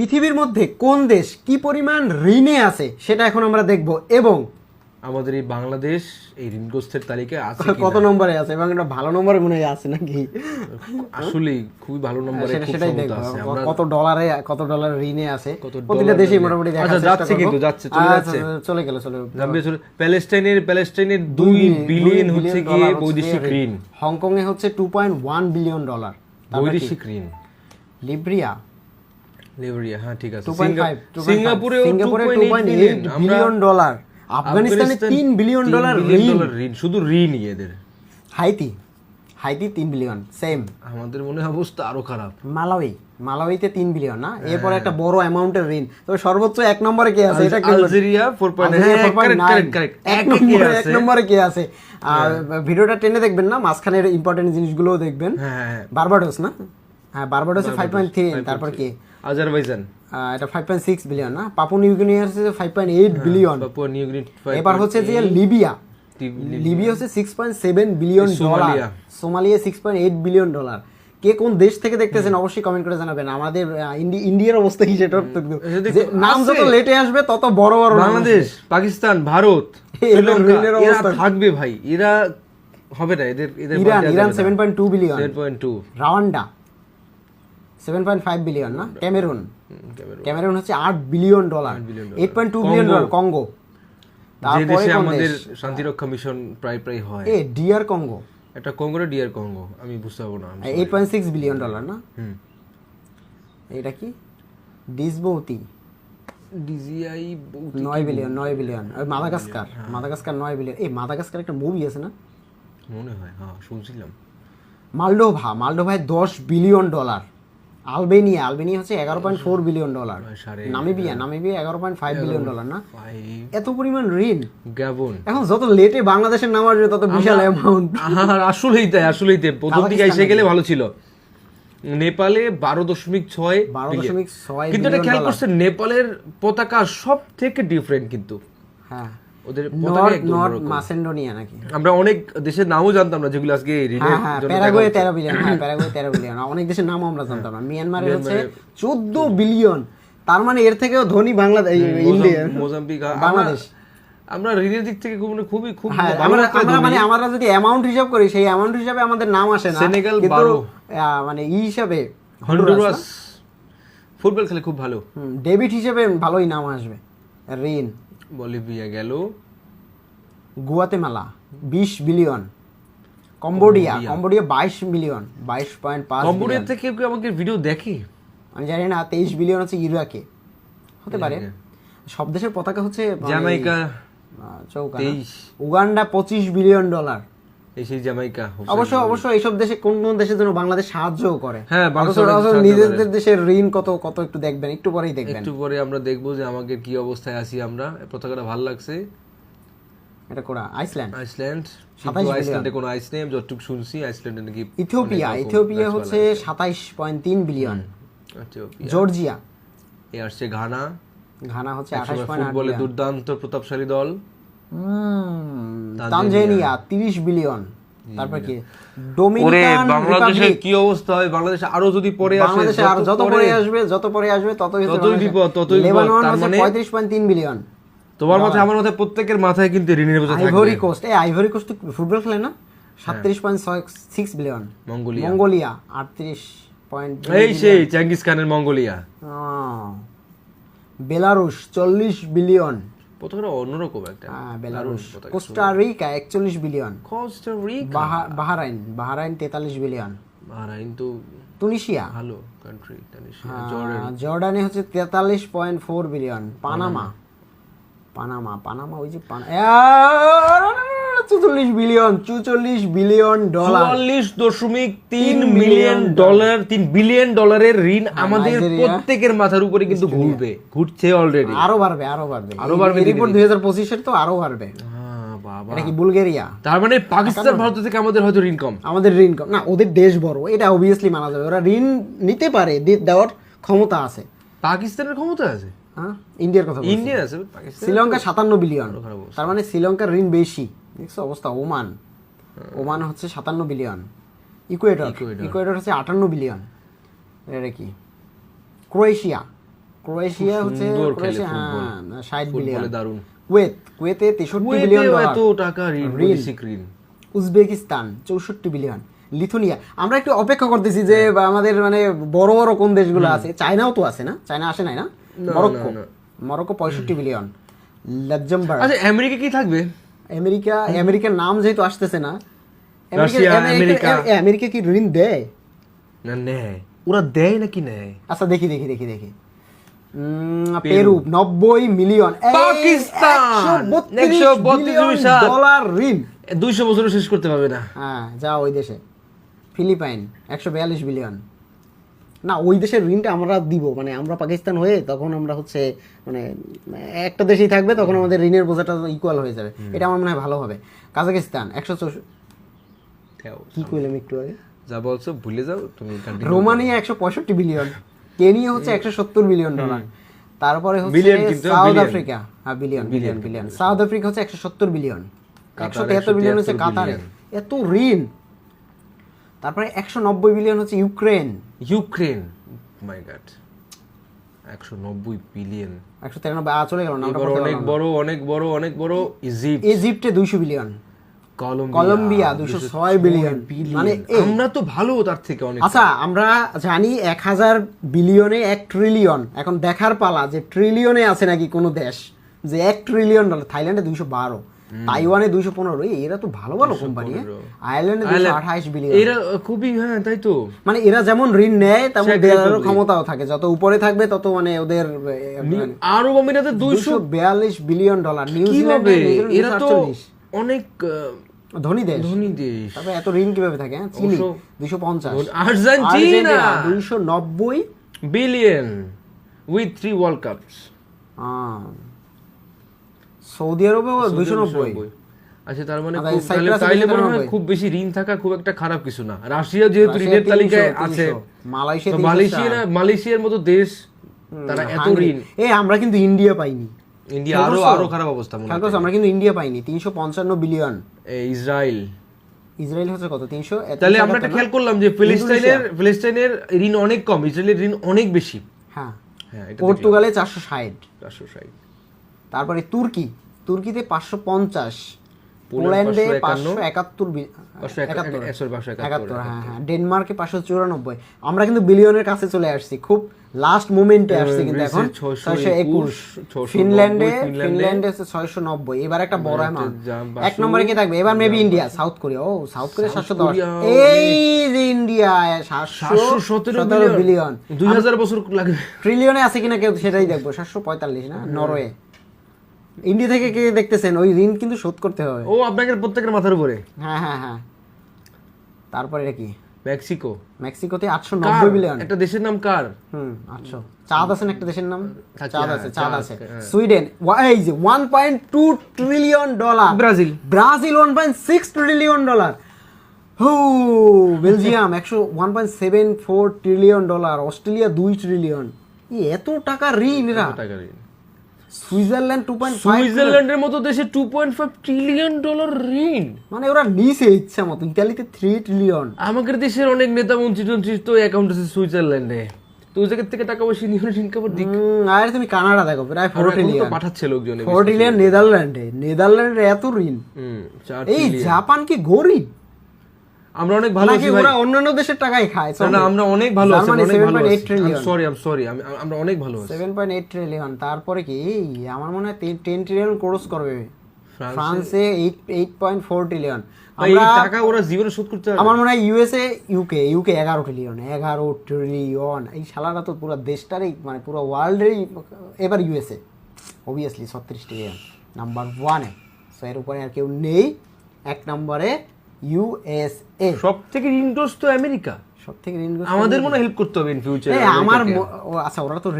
পৃথিবীর মধ্যে কোন দেশ কি পরিমাণ ঋণে আছে সেটা এখন আমরা দেখব এবং আমাদের এই বাংলাদেশ এই ঋণগ্রস্তের তালিকায় আছে কত নম্বরে আছে এবং এটা ভালো নম্বরে মনে হয় আছে নাকি? আসলে খুবই ভালো নম্বরে সেটা সেটাই দেখব। কত ডলারে কত ডলার ঋণে আছে? প্রতিটা ঋণে- মোটামুটি দেখার আচ্ছা, যাচ্ছে কিন্তু, যাচ্ছে, চলে আচ্ছা, যাচ্ছে। চলে গেল চলে গেল। জাম্বিয়া চলে প্যালেস্টাইনের প্যালেস্টাইনের দুই বিলিয়ন হচ্ছে গিয়ে বৈদেশিক ঋণ। হংকং এ হচ্ছে two point one billion dollar বৈদেশিক ঋণ। লিব্রিয়া লেভারিয়া হ্যাঁ ঠিক আছে। বিলিয়ন ডলার আফগানিস্তানে তিন বিলিয়ন ডলার ঋণ। ডলার ঋণ এদের। হাইতি হাইতি তিন বিলিয়ন সেম আমাদের মনে অবস্থা আরও খারাপ। মালাউই মালাউইতে তিন বিলিয়ন না? এরপর একটা বড় অ্যামাউন্টের ঋণ। তবে সর্বোচ্চ এক নম্বরে কে আছে? এটা আলজেরিয়া 4.9 আলজেরিয়া হ্যাঁ 4.9 কারেক্ট কারেক্ট এক নম্বরে এক নম্বরে কে আছে? আর ভিডিওটা টেনে দেখবেন না মাঝখানের ইম্পর্টেন্ট জিনিসগুলোও দেখবেন। হ্যাঁ হ্যাঁ বারবাডোস না? হ্যাঁ বারবাডোসে ফাইভ পয়েন্ট থ্রি তারপর কি? আজারবাইজান। এটা ফাইভ পয়েন্ট সিক্স বিলিয়ন না? পাপু নিউগিনি হচ্ছে five point eight billion Papua New Guinea এবার হচ্ছে যে লিবিয়া। লিবিয়া। হচ্ছে six point seven billion dollar Somalia. Somalia six point eight billion dollar কে কোন দেশ থেকে দেখতেছেন অবশ্যই কমেন্ট করে জানাবেন। আমাদের ইন্ডিয়ার অবস্থা কি সেটা নাম যত লেটে আসবে তত বড় বড় বাংলাদেশ পাকিস্তান ভারত শ্রীলঙ্কা থাকবে ভাই। এরা হবে না এদের এদের Iran Iran seven point two billion seven point two Rwanda. Seven point five billion না ক্যামেরুন ক্যামেরুন হচ্ছে আট billion dollar eight point two billion dollar Congo তারপরে আমাদের শান্তিরক্ষা মিশন প্রায় প্রায় হয়। এ ডিয়ার কঙ্গো একটা কঙ্গো ডিয়ার কঙ্গো আমি বুঝতে পারব না eight point six billion dollar না? হুম। এটা কি? ডিসবৌতি। ডিজিআই নয় বিলিয়ন নয় বিলিয়ন মাদাগাস্কার মাদাগাস্কার নয় বিলিয়ন এই মাদাগাস্কার একটা মুভি আছে না? মনে হয় হ্যাঁ শুনছিলাম। মালডোভা মালডোভায় দশ বিলিয়ন ডলার আলবেনিয়া আলবেনিয়া হচ্ছে এগারো point four billion dollar Namibia Namibia এগারো পয়েন্ট ফাইভ বিলিয়ন ডলার না? এত পরিমাণ ঋণ। গ্যাবন। এখন যত লেটে বাংলাদেশের নাম আসবে তত বিশাল অ্যামাউন্ট আসলেই তাই আসলেই তাই। প্রথম দিকে এসে গেলে ভালো ছিল। নেপালে বারো দশমিক ছয় বারো দশমিক ছয় কিন্তু এটা খেয়াল করছে নেপালের পতাকা সব থেকে ডিফারেন্ট কিন্তু। হ্যাঁ। ওদের নর্থ। মাসেন্ডোনিয়া নাকি? আমরা অনেক দেশের নামও জানতাম না যেগুলো আজকে হ্যাঁ হ্যাঁ প্যারাগুয়ে দেখা তেরো বিলিয়ন হ্যাঁ প্যারাগুয়ে তেরো বিলিয়ন অনেক দেশের নামও আমরা জানতাম না। মিয়ানমারের হচ্ছে মিয়ানমারের- চোদ্দ বিলিয়ন তার মানে এর থেকেও ধনী বাংলাদেশ ইন্ডিয়া। মোজাম্বিক বাংলাদেশ। আমরা- ঋণের দিক থেকে খুব খুবই খুব আমরা। মানে আমরা যদি অ্যামাউন্ট হিসাব করি সেই অ্যামাউন্ট হিসাবে আমাদের নাম আসে না। সেনেগাল কিন্তু, বারো। আহ, মানে ই হিসাবে হন্ডুরাস ফুটবল খেলে খুব ভালো। ডেবিট হিসেবে ভালোই নাম আসবে। ঋণ বলিভিয়া গেল। গুয়াতেমালা বিশ বিলিয়ন। Cambodia Cambodia. বাইশ মিলিয়ন বাইশ পয়েন্ট পাঁচ কম্বোডিয়া থেকে কেউ আমাকে ভিডিও দেখে? আমি জানি না তেইশ বিলিয়ন হচ্ছে ইরাকে। হতে পারে। সব দেশের পতাকা হচ্ছে জ্যামাইকা জামাইকা চৌকা 23 উগান্ডা পঁচিশ বিলিয়ন ডলার। এই সেই জামাইকা অবশ্য অবশ্য এইসব দেশে কোন কোন দেশের জন্য বাংলাদেশ সাহায্যও করে? হ্যাঁ, নিজেদের দেশের ঋণ কত কত একটু দেখবেন একটু পরেই দেখবেন। একটু পরে আমরা দেখব যে কি অবস্থায় আছি আমরা। পতাকাটা ভালো লাগছে? এটা করা আইসল্যান্ড? আইসল্যান্ড? আইসল্যান্ডে কোনো আইস নেই আমি যতটুকু শুনছি আইসল্যান্ডে নাকি ইথিওপিয়া ইথিওপিয়া হচ্ছে সাতাইশ পয়েন্ট তিন বিলিয়ন। জর্জিয়া। এ আসছে ঘানা। ঘানা হচ্ছে আঠাশ পয়েন্ট দুর্দান্ত প্রতাপশালী দল। তানজানিয়া। তিরিশ বিলিয়ন। তারপর কি? ডোমিনিকান বাংলাদেশের কি অবস্থা হয়? বাংলাদেশে আরও যদি পরে আসে বাংলাদেশে আর যত পরে আসবে যত পরে আসবে ততই ততই বিপদ, ততই। লেবানন মানে- পঁয়ত্রিশ পয়েন্ট তিন বিলিয়ন। তোমার মাথায় আমার মাথায় প্রত্যেকের মাথায় কিন্তু ঋণের বোঝা থাকবে। আইভরি কোস্ট এই আইভরি কোস্ট ফুটবল খেলে না? সাতত্রিশ point six billion. Mongolia. Mongolia আটত্রিশ পয়েন্ট এই সেই চেঙ্গিস খানের মঙ্গোলিয়া। বেলারুশ চল্লিশ বিলিয়ন। পতাকাটা অন্যরকম একটা বেলারুশ। কোস্টারিকা একচল্লিশ billion Costa Rica Bahrain Bahrain তেতাল্লিশ বিলিয়ন বাহারাইন তো তুনিশিয়া ভালো কান্ট্রি আহ, জর্ডানে হচ্ছে তেতাল্লিশ point four billion Panama Panama Panama ওই যে চুচল্লিশ বিলিয়ন চুচল্লিশ বিলিয়ন ডলার চুয়াল্লিশ দশমিক তিন মিলিয়ন ডলার তিন বিলিয়ন ডলারের ঋণ আমাদের প্রত্যেকের মাথার উপরে কিন্তু ঘুরবে ঘুরছে অলরেডি আরও বাড়বে আরও বাড়বে। আরও বাড়বে রিপোর্ট দুই হাজার পঁচিশের তো আরও বাড়বে। এটা কি বুলগেরিয়া? তার মানে পাকিস্তান ভারত থেকে আমাদের হয়তো ঋণ কম। আমাদের ঋণ কম। না ওদের দেশ বড় এটা অবভিয়াসলি মানা যাবে। ওরা ঋণ নিতে পারে দেওয়ার ক্ষমতা আছে। পাকিস্তানের ক্ষমতা আছে? ইন্ডিয়ার কথা ইন্ডিয়া আছে শ্রীলঙ্কা সাতান্ন বিলিয়ন। তার মানে শ্রীলঙ্কার ঋণ বেশি। দেখছ অবস্থা? ওমান। ওমান হচ্ছে সাতান্ন বিলিয়ন। Ecuador Ecuador. হচ্ছে আটান্ন বিলিয়ন। এটা কি? ক্রোয়েশিয়া। ক্রোয়েশিয়া হচ্ছে ক্রোয়েশিয়া হ্যাঁ ষাট বিলিয়ন। দারুণ। কুয়েত। কুয়েতে তেষট্টি বিলিয়ন এত টাকা ঋণ উজবেকিস্তান চৌষট্টি বিলিয়ন। লিথুনিয়া। আমরা একটু অপেক্ষা করতেছি যে আমাদের মানে বড় বড় কোন দেশগুলো আছে। চায়নাও তো আছে না? চায়না আসে নাই না, মরক্কো। মরক্কো পঁয়ষট্টি বিলিয়ন লাক্সামবার্গ আচ্ছা আমেরিকা কি থাকবে? আমেরিকা আমেরিকার নাম যেহেতু আসতেছে না আমেরিকা- কি ঋণ দেয়? না নেয়। ওরা দেয় নাকি নেয়? আচ্ছা দেখি দেখি দেখি দেখি। উম, পেরু। নব্বই মিলিয়ন পাকিস্তান, 132 132 বিলিয়ন সাত। ডলার ঋণ। দুইশো বছর শেষ করতে পারবে না। হ্যাঁ যা ওই দেশে। ফিলিপাইন একশো বিয়াল্লিশ বিলিয়ন না ওই দেশের ঋণটা আমরা দিব মানে আমরা পাকিস্তান হয়ে তখন আমরা হচ্ছে মানে একটা দেশেই থাকবে তখন আমাদের ঋণের বোঝাটা ইকুয়াল হয়ে যাবে। এটা আমার মনে হয় ভালো হবে। কাজাকিস্তান একশো কি কইলাম একটু আগে? যা বলছো ভুলে যাও তুমি রোমানিয়া একশো পঁয়ষট্টি বিলিয়ন কেনিয়া হচ্ছে একশো সত্তর বিলিয়ন ডলার তারপরে হচ্ছে সাউথ আফ্রিকা হ্যাঁ billion billion billion South Africa হচ্ছে একশো সত্তর বিলিয়ন একশো তেহাত্তর বিলিয়ন হচ্ছে 173 কাতারে। এত ঋণ! তারপরে একশো নব্বই বিলিয়ন হচ্ছে ইউক্রেন ইউক্রেন মাই গড একশো নব্বই বিলিয়ন একশো তিরানব্বই আ চলে গেল না অনেক বড় অনেক বড় অনেক বড় ইজিপ্ট ইজিপ্টে দুইশো বিলিয়ন কলম্বিয়া দুইশো ছয় বিলিয়ন মানে আমরা তো ভালো তার থেকে অনেক আচ্ছা আমরা জানি এক হাজার বিলিয়নে এক ট্রিলিয়ন এখন দেখার পালা যে ট্রিলিয়নে আছে নাকি কোনো দেশ যে এক ট্রিলিয়ন ডলার থাইল্যান্ডে দুইশো বারো। তাইওয়ানে দুইশো পনেরো। এরা তো ভালো ভালো কোম্পানি আয়ারল্যান্ডে আঠাইশ বিলিয়ন এরা খুবই হ্যাঁ তাই তো। মানে এরা যেমন ঋণ নেয় তেমন Czech ক্ষমতাও থাকে। যত উপরে থাকবে তত মানে ওদের আরব আমিরাতে দুইশো বিয়াল্লিশ বিলিয়ন ডলার নিউজিল্যান্ডে এরা তো অনেক ধনী দেশ। ধনী দেশ। তারপরে এত ঋণ কীভাবে থাকে হ্যাঁ? চিলি দুইশো পঞ্চাশ। আর্জেন্টিনা। দুইশো নব্বই। Billion with three World Cups Saudi আরবেও দুইশো নব্বই। আচ্ছা তার মানে তাইলে মনে হয় খুব বেশি ঋণ থাকা খুব একটা খারাপ কিছু না। রাশিয়া যেহেতু ঋণের তালিকায় আছে মালয়েশিয়া মালয়েশিয়া মালয়েশিয়ার মতো দেশ তারা এত ঋণ। এ আমরা কিন্তু ইন্ডিয়া পাইনি। ইন্ডিয়া আরও আরও খারাপ অবস্থা মনে হয় আমরা কিন্তু ইন্ডিয়া পাইনি। তিনশো পঞ্চান্ন বিলিয়ন। ইসরায়েল। ইসরায়েল হচ্ছে কত? তিনশো তাহলে আমরা একটা খেয়াল করলাম যে ফিলিস্তাইনের ফিলিস্তাইনের ঋণ অনেক কম ইসরায়েলের ঋণ অনেক বেশি। হ্যাঁ। হ্যাঁ এটা পর্তুগালে চারশো ষাট। চারশো ষাট। তারপরে তুর্কি। তুর্কিতে পাঁচশো পঞ্চাশ পোল্যান্ড পাঁচশো একাত্তর একাত্তর। হ্যাঁ হ্যাঁ। ডেনমার্কে পাঁচশো চুরানব্বই। আমরা কিন্তু বিলিয়নের কাছে চলে আসছি। খুব লাস্ট মোমেন্টে আসছি কিন্তু এখন। ছয়শো একুশ ফিনল্যান্ডে ফিনল্যান্ডে। ছয়শো নব্বই। এবার একটা বড় অ্যামাউন্ট এক নম্বরে কি থাকবে? এবার মেবি ইন্ডিয়া সাউথ কোরিয়া ও সাউথ কোরিয়া সাতশো দশ। এই যে ইন্ডিয়া সাতশো সতেরো বিলিয়ন বিলিয়ন। দুই হাজার বছর লাগবে। ট্রিলিয়নে আছে কিনা কেউ সেটাই দেখব। সাতশো পঁয়তাল্লিশ না? নরওয়ে। ইন্ডিয়া থেকে কে দেখতেছেন? ওই ঋণ কিন্তু শোধ করতে হবে। ও আপনাকে প্রত্যেকের মাথার উপরে। হ্যাঁ হ্যাঁ হ্যাঁ। তারপরে এটা কি? মেক্সিকো মেক্সিকোতে আটশো? নব্বই বিলিয়ন একটা দেশের নাম কার? হুম আটশো। চাঁদ আছে একটা দেশের নাম? থাকে, চাঁদ হ্যাঁ, আছে চাঁদ আছে। হ্যাঁ। সুইডেন ওয়া- এই যে one point two trillion dollar Brazil. Brazil one point six trillion dollar হু বেলজিয়াম একশো one point seven four trillion dollar Australia দুই ট্রিলিয়ন এত টাকা ঋণ এরা। টাকা ঋণ। সুইজারল্যান্ড টু পয়েন্ট সুইজারল্যান্ডের মতো দেশে two point five trillion dollar ঋণ। মানে ওরা নিচে ইচ্ছা মতো ইতালিতে থ্রি ট্রিলিয়ন আমাদের দেশের অনেক নেতা মন্ত্রী টন্ত্রী তো অ্যাকাউন্ট আছে সুইজারল্যান্ডে। তো ওই জায়গা থেকে টাকা পয়সা নিয়ে কাপড় দিক। আর তুমি কানাডা দেখো প্রায় ফোর ট্রিলিয়ন পাঠাচ্ছে লোকজন ফোর ট্রিলিয়ন নেদারল্যান্ডে নেদারল্যান্ডে এত ঋণ। এই জাপান কি গরিব? আমরা অনেক ভালো আছি ভাই। ওরা অন্যান্য দেশের টাকাই খায় না, আমরা অনেক ভালো আছি অনেক ভালো আছি। সরি আম সরি আমরা অনেক ভালো আছি। সেভেন পয়েন্ট এইট ট্রিলিয়ন তারপরে কি? আমার মনে হয় টেন ট্রিলিয়ন ক্রস করবে। ফ্রান্সে eight eight point four trillion ভাই, এই টাকা ওরা জীবনে শোধ করতে আমার মনে হয় ইউএসএ ইউকে ইউকে এগারো ট্রিলিয়ন এগারো ট্রিলিয়ন এই শালারা তো পুরো দেশটারই মানে পুরো ওয়ার্ল্ডেরই এবার ইউএসএ অবভিয়াসলি ছত্রিশ ট্রিলিয়ন নাম্বার ওয়ানে সো এর উপরে আর কেউ নেই। এক নম্বরে ইউএসএ সব থেকে ঋণগ্রস্ত আমেরিকা? সব থেকে ঋণ আমাদের মনে হেল্প করতে হবে ইন ফিউচার আমার আচ্ছা ওরা তো